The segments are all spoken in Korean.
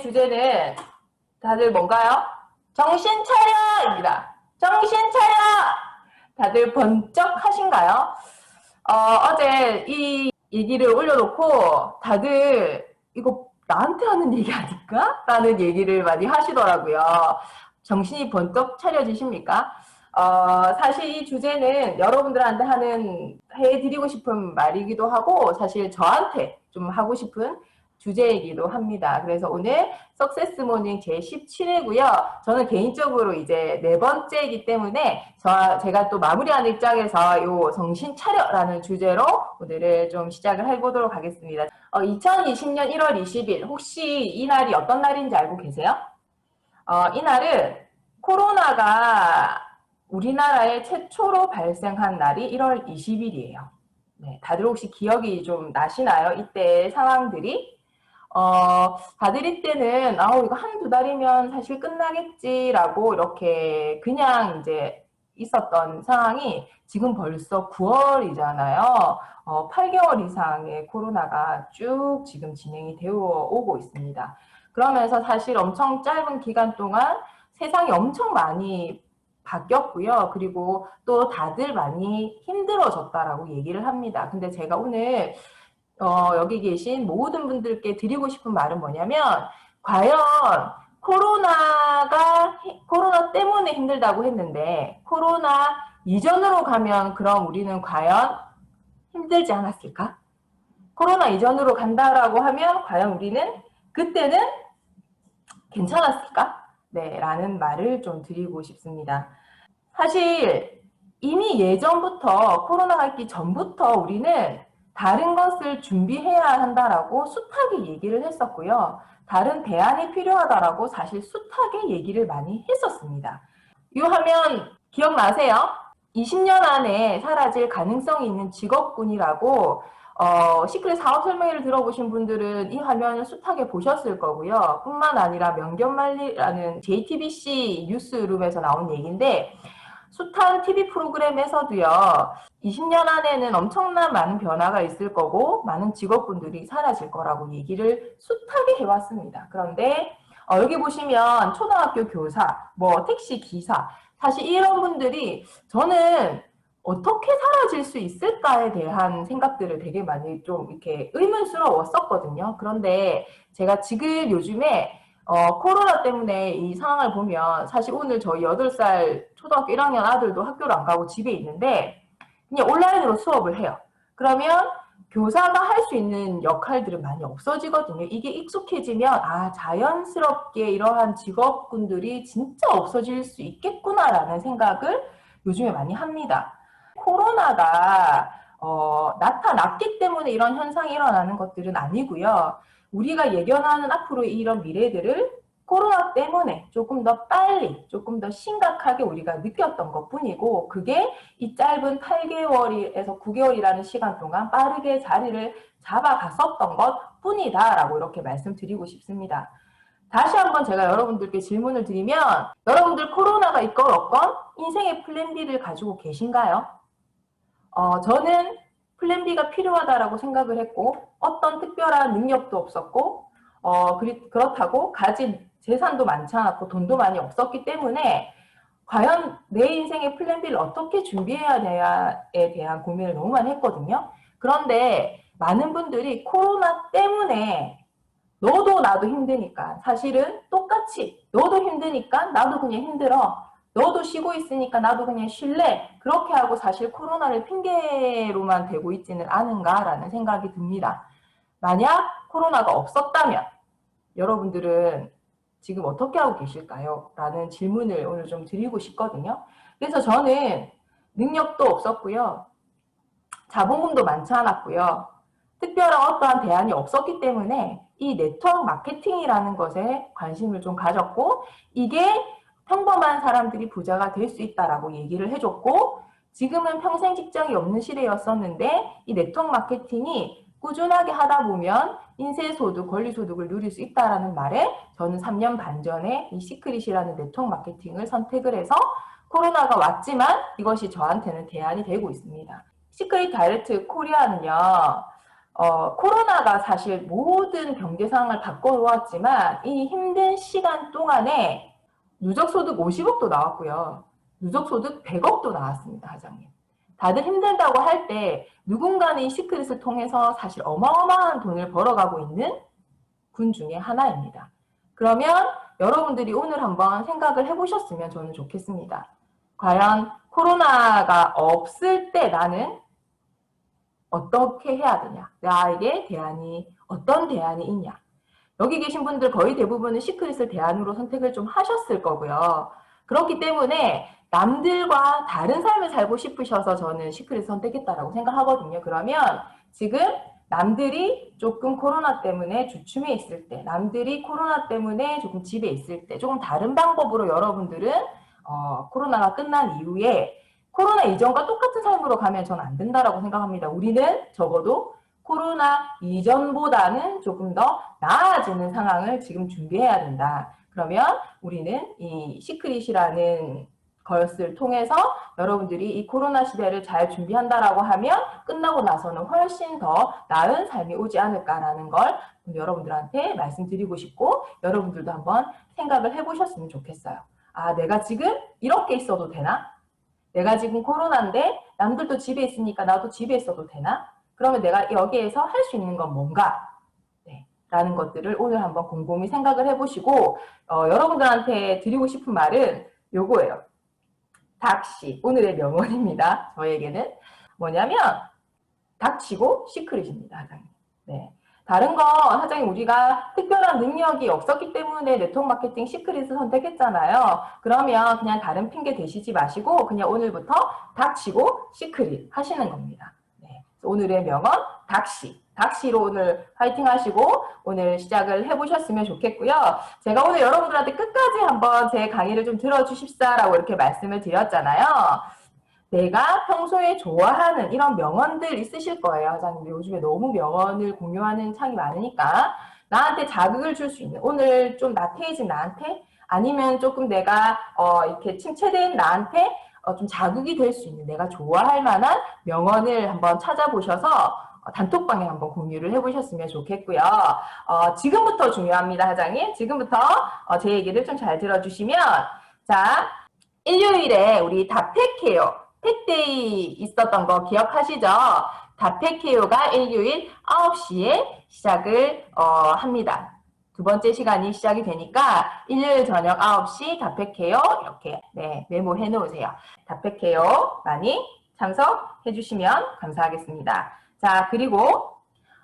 주제는 다들 뭔가요? 정신 차려입니다. 정신 차려! 다들 번쩍 하신가요? 어, 어제 이 얘기를 올려놓고 다들 이거 나한테 하는 얘기 아닐까? 라는 얘기를 많이 하시더라고요. 정신이 번쩍 차려지십니까? 어, 사실 이 주제는 여러분들한테 하는 해드리고 싶은 말이기도 하고 사실 저한테 좀 하고 싶은 주제이기도 합니다. 그래서 오늘 석세스 모닝 제 17회고요. 저는 개인적으로 이제 네 번째이기 때문에 저, 제가 또 마무리하는 입장에서 요 정신 차려라는 주제로 오늘을 좀 시작을 해보도록 하겠습니다. 어, 2020년 1월 20일 혹시 이 날이 어떤 날인지 알고 계세요? 어, 이 날은 코로나가 우리나라에 최초로 발생한 날이 1월 20일이에요. 네, 다들 혹시 기억이 좀 나시나요? 이때 상황들이? 어, 다들 이 때는, 아우, 이거 한두 달이면 사실 끝나겠지라고 이렇게 그냥 이제 있었던 상황이 지금 벌써 9월이잖아요. 어, 8개월 이상의 코로나가 쭉 지금 진행이 되어 오고 있습니다. 그러면서 사실 엄청 짧은 기간 동안 세상이 엄청 많이 바뀌었고요. 그리고 또 다들 많이 힘들어졌다라고 얘기를 합니다. 근데 제가 오늘 어, 여기 계신 모든 분들께 드리고 싶은 말은 뭐냐면 과연 코로나가 코로나 때문에 힘들다고 했는데 코로나 이전으로 가면 그럼 우리는 과연 힘들지 않았을까? 코로나 이전으로 간다라고 하면 과연 우리는 그때는 괜찮았을까? 네, 라는 말을 좀 드리고 싶습니다. 사실 이미 예전부터 코로나가 있기 전부터 우리는 다른 것을 준비해야 한다라고 숱하게 얘기를 했었고요. 다른 대안이 필요하다라고 사실 숱하게 얘기를 많이 했었습니다. 이 화면 기억나세요? 20년 안에 사라질 가능성이 있는 직업군이라고 어, 시크릿 사업 설명회를 들어보신 분들은 이 화면을 숱하게 보셨을 거고요. 뿐만 아니라 명견말리라는 JTBC 뉴스룸에서 나온 얘기인데 숱한 TV 프로그램에서도요, 20년 안에는 엄청난 많은 변화가 있을 거고, 많은 직업군들이 사라질 거라고 얘기를 숱하게 해왔습니다. 그런데, 어, 여기 보시면 초등학교 교사, 뭐 택시 기사, 사실 이런 분들이 저는 어떻게 사라질 수 있을까에 대한 생각들을 되게 많이 좀 이렇게 의문스러웠었거든요. 그런데 제가 지금 요즘에 어, 코로나 때문에 이 상황을 보면 사실 오늘 저희 8살 초등학교 1학년 아들도 학교를 안 가고 집에 있는데 그냥 온라인으로 수업을 해요. 그러면 교사가 할 수 있는 역할들은 많이 없어지거든요. 이게 익숙해지면 아 자연스럽게 이러한 직업군들이 진짜 없어질 수 있겠구나라는 생각을 요즘에 많이 합니다. 코로나가 어, 나타났기 때문에 이런 현상이 일어나는 것들은 아니고요. 우리가 예견하는 앞으로 이런 미래들을 코로나 때문에 조금 더 빨리, 조금 더 심각하게 우리가 느꼈던 것 뿐이고, 그게 이 짧은 8개월에서 9개월이라는 시간 동안 빠르게 자리를 잡아갔었던 것 뿐이다 라고 이렇게 말씀드리고 싶습니다. 다시 한번 제가 여러분들께 질문을 드리면, 여러분들 코로나가 있건 없건 인생의 플랜 B를 가지고 계신가요? 어, 저는 플랜 B가 필요하다라고 생각을 했고 어떤 특별한 능력도 없었고 어, 그렇다고 가진 재산도 많지 않았고 돈도 많이 없었기 때문에 과연 내 인생의 플랜 B를 어떻게 준비해야 되냐에 대한 고민을 너무 많이 했거든요. 그런데 많은 분들이 코로나 때문에 너도 나도 힘드니까 사실은 똑같이 너도 힘드니까 나도 그냥 힘들어 너도 쉬고 있으니까 나도 그냥 쉴래. 그렇게 하고 사실 코로나를 핑계로만 대고 있지는 않은가라는 생각이 듭니다. 만약 코로나가 없었다면 여러분들은 지금 어떻게 하고 계실까요? 라는 질문을 오늘 좀 드리고 싶거든요. 그래서 저는 능력도 없었고요. 자본금도 많지 않았고요. 특별한 어떠한 대안이 없었기 때문에 이 네트워크 마케팅이라는 것에 관심을 좀 가졌고 이게 평범한 사람들이 부자가 될 수 있다라고 얘기를 해줬고 지금은 평생 직장이 없는 시대였었는데 이 네트워크 마케팅이 꾸준하게 하다 보면 인쇄소득, 권리소득을 누릴 수 있다라는 말에 저는 3년 반 전에 이 시크릿이라는 네트워크 마케팅을 선택을 해서 코로나가 왔지만 이것이 저한테는 대안이 되고 있습니다. 시크릿 다이렉트 코리아는요. 어, 코로나가 사실 모든 경제 상황을 바꿔놓았지만 이 힘든 시간 동안에 누적소득 50억도 나왔고요. 누적소득 100억도 나왔습니다, 사장님. 다들 힘들다고 할 때 누군가는 이 시크릿을 통해서 사실 어마어마한 돈을 벌어가고 있는 군 중에 하나입니다. 그러면 여러분들이 오늘 한번 생각을 해보셨으면 저는 좋겠습니다. 과연 코로나가 없을 때 나는 어떻게 해야 되냐? 나에게 대안이 어떤 대안이 있냐? 여기 계신 분들 거의 대부분은 시크릿을 대안으로 선택을 좀 하셨을 거고요. 그렇기 때문에 남들과 다른 삶을 살고 싶으셔서 저는 시크릿 선택했다라고 생각하거든요. 그러면 지금 남들이 조금 코로나 때문에 주춤해 있을 때, 남들이 코로나 때문에 조금 집에 있을 때, 조금 다른 방법으로 여러분들은 어, 코로나가 끝난 이후에 코로나 이전과 똑같은 삶으로 가면 저는 안 된다라고 생각합니다. 우리는 적어도 코로나 이전보다는 조금 더 나아지는 상황을 지금 준비해야 된다. 그러면 우리는 이 시크릿이라는 것을 통해서 여러분들이 이 코로나 시대를 잘 준비한다라고 하면 끝나고 나서는 훨씬 더 나은 삶이 오지 않을까라는 걸 여러분들한테 말씀드리고 싶고 여러분들도 한번 생각을 해보셨으면 좋겠어요. 아, 내가 지금 이렇게 있어도 되나? 내가 지금 코로나인데 남들도 집에 있으니까 나도 집에 있어도 되나? 그러면 내가 여기에서 할 수 있는 건 뭔가? 네, 라는 것들을 오늘 한번 곰곰이 생각을 해보시고 어, 여러분들한테 드리고 싶은 말은 요거예요. 닥시 오늘의 명언입니다. 저에게는 뭐냐면 닥치고 시크릿입니다. 사장님. 네. 다른 거 사장님 우리가 특별한 능력이 없었기 때문에 네트워크 마케팅 시크릿을 선택했잖아요. 그러면 그냥 다른 핑계 대시지 마시고 그냥 오늘부터 닥치고 시크릿 하시는 겁니다. 네. 오늘의 명언 닥시. 닥시로 오늘 파이팅 하시고 오늘 시작을 해보셨으면 좋겠고요. 제가 오늘 여러분들한테 끝까지 한번 제 강의를 좀 들어주십사라고 이렇게 말씀을 드렸잖아요. 내가 평소에 좋아하는 이런 명언들 있으실 거예요. 사장님 요즘에 너무 명언을 공유하는 창이 많으니까 나한테 자극을 줄 수 있는 오늘 좀 나태해진 나한테 아니면 조금 내가 어, 이렇게 침체된 나한테 어, 좀 자극이 될 수 있는 내가 좋아할 만한 명언을 한번 찾아보셔서 어, 단톡방에 한번 공유를 해보셨으면 좋겠고요. 어, 지금부터 중요합니다, 사장님. 지금부터 어, 제 얘기를 좀 잘 들어주시면 자 일요일에 우리 다팩해요. 팩데이 있었던 거 기억하시죠? 다팩해요가 일요일 9시에 시작을 어, 합니다. 두 번째 시간이 시작이 되니까 일요일 저녁 9시 다팩해요. 이렇게 네, 메모해 놓으세요. 다팩해요. 많이 참석해 주시면 감사하겠습니다. 자, 그리고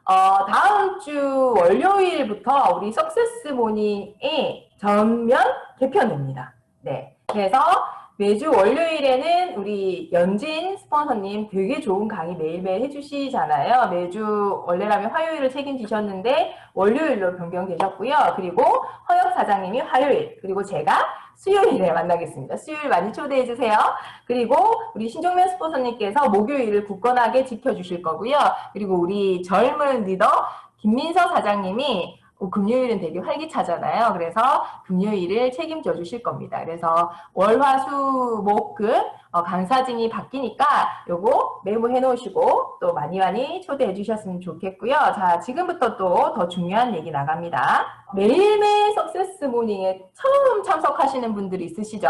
어, 다음 주 월요일부터 우리 석세스 모닝이 전면 개편됩니다. 네. 그래서 매주 월요일에는 우리 연진 스폰서님 되게 좋은 강의 매일매일 해주시잖아요. 매주 원래라면 화요일을 책임지셨는데 월요일로 변경되셨고요. 그리고 허영 사장님이 화요일, 그리고 제가 수요일에 만나겠습니다. 수요일 많이 초대해 주세요. 그리고 우리 신종면 스폰서님께서 목요일을 굳건하게 지켜주실 거고요. 그리고 우리 젊은 리더 김민서 사장님이 어, 금요일은 되게 활기차잖아요. 그래서 금요일을 책임져 주실 겁니다. 그래서 월, 화, 수, 목, 금 어, 강사진이 바뀌니까 요거 메모해 놓으시고 또 많이 많이 초대해 주셨으면 좋겠고요. 자, 지금부터 또 더 중요한 얘기 나갑니다. 매일매일 석세스 모닝에 처음 참석하시는 분들이 있으시죠?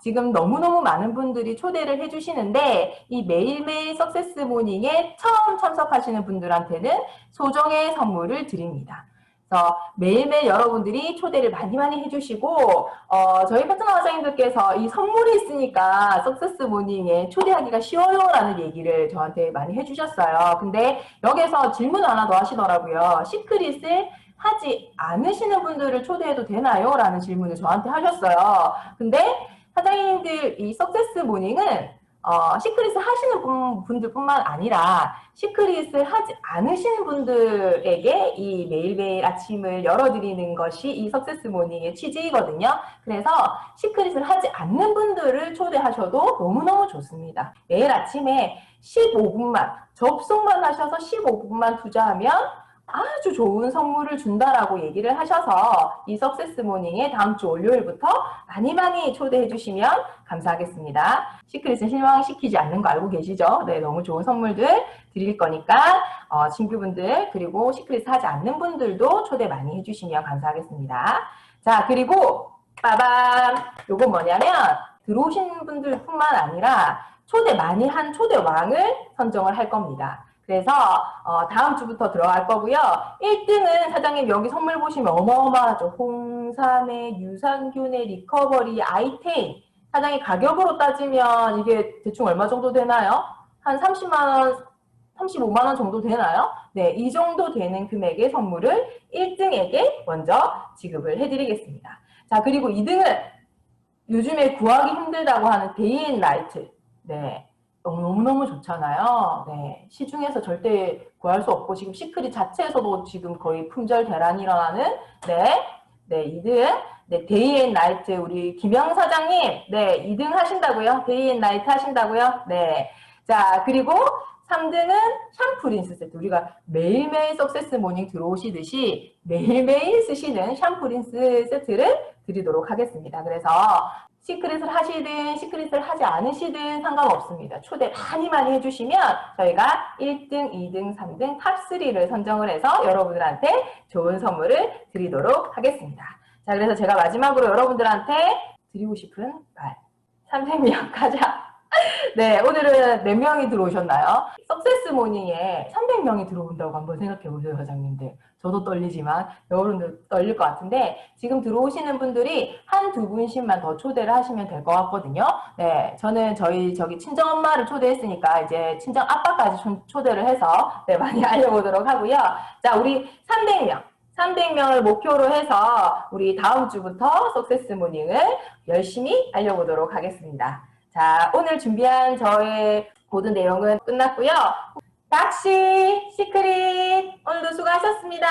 지금 너무너무 많은 분들이 초대를 해 주시는데 이 매일매일 석세스 모닝에 처음 참석하시는 분들한테는 소정의 선물을 드립니다. 그래서 매일매일 여러분들이 초대를 많이 많이 해주시고 어, 저희 파트너 과장님들께서 이 선물이 있으니까 석세스 모닝에 초대하기가 쉬워요 라는 얘기를 저한테 많이 해주셨어요. 근데 여기서 질문 하나 더 하시더라고요. 시크릿을 하지 않으시는 분들을 초대해도 되나요? 라는 질문을 저한테 하셨어요. 근데 사장님들 이 석세스 모닝은 어, 시크릿을 하시는 분, 분들뿐만 아니라 시크릿을 하지 않으시는 분들에게 이 매일매일 아침을 열어드리는 것이 이 석세스 모닝의 취지이거든요. 그래서 시크릿을 하지 않는 분들을 초대하셔도 너무너무 좋습니다. 매일 아침에 15분만 접속만 하셔서 15분만 투자하면 아주 좋은 선물을 준다라고 얘기를 하셔서 이 석세스 모닝에 다음 주 월요일부터 많이 많이 초대해 주시면 감사하겠습니다. 시크릿은 실망시키지 않는 거 알고 계시죠? 네, 너무 좋은 선물들 드릴 거니까 어, 친구분들 그리고 시크릿 하지 않는 분들도 초대 많이 해주시면 감사하겠습니다. 자, 그리고 빠밤! 요건 뭐냐면 들어오신 분들뿐만 아니라 초대 많이 한 초대 왕을 선정을 할 겁니다. 그래서 어, 다음 주부터 들어갈 거고요. 1등은 사장님 여기 선물 보시면 어마어마하죠. 홍삼의 유산균의 리커버리 아이테인. 사장님 가격으로 따지면 이게 대충 얼마 정도 되나요? 한 30만 원, 35만 원 정도 되나요? 네, 이 정도 되는 금액의 선물을 1등에게 먼저 지급을 해드리겠습니다. 자, 그리고 2등은 요즘에 구하기 힘들다고 하는 데이앤나이트. 네. 너무너무 좋잖아요. 네. 시중에서 절대 구할 수 없고, 지금 시크릿 자체에서도 지금 거의 품절 대란이 일어나는, 네. 네, 2등. 네, 데이 앤 나이트. 우리 김영 사장님. 네, 2등 하신다고요? 데이 앤 나이트 하신다고요? 네. 자, 그리고 3등은 샴푸 린스 세트. 우리가 매일매일 석세스 모닝 들어오시듯이 매일매일 쓰시는 샴푸 린스 세트를 드리도록 하겠습니다. 그래서 시크릿을 하시든 시크릿을 하지 않으시든 상관없습니다. 초대 많이 많이 해주시면 저희가 1등, 2등, 3등, 탑3를 선정을 해서 여러분들한테 좋은 선물을 드리도록 하겠습니다. 자, 그래서 제가 마지막으로 여러분들한테 드리고 싶은 말. 300명 가자. 네, 오늘은 몇 명이 들어오셨나요? 석세스 모닝에 300명이 들어온다고 한번 생각해 보세요, 사장님들. 저도 떨리지만 여러분들 떨릴 것 같은데 지금 들어오시는 분들이 한 두 분씩만 더 초대를 하시면 될 것 같거든요. 네, 저는 저희 저기 친정 엄마를 초대했으니까 이제 친정 아빠까지 초- 초대를 해서 네, 많이 알려보도록 하고요. 자, 우리 300명. 300명을 목표로 해서 우리 다음 주부터 석세스 모닝을 열심히 알려보도록 하겠습니다. 자, 오늘 준비한 저의 모든 내용은 끝났고요. 박씨, 시크릿, 오늘도 수고하셨습니다.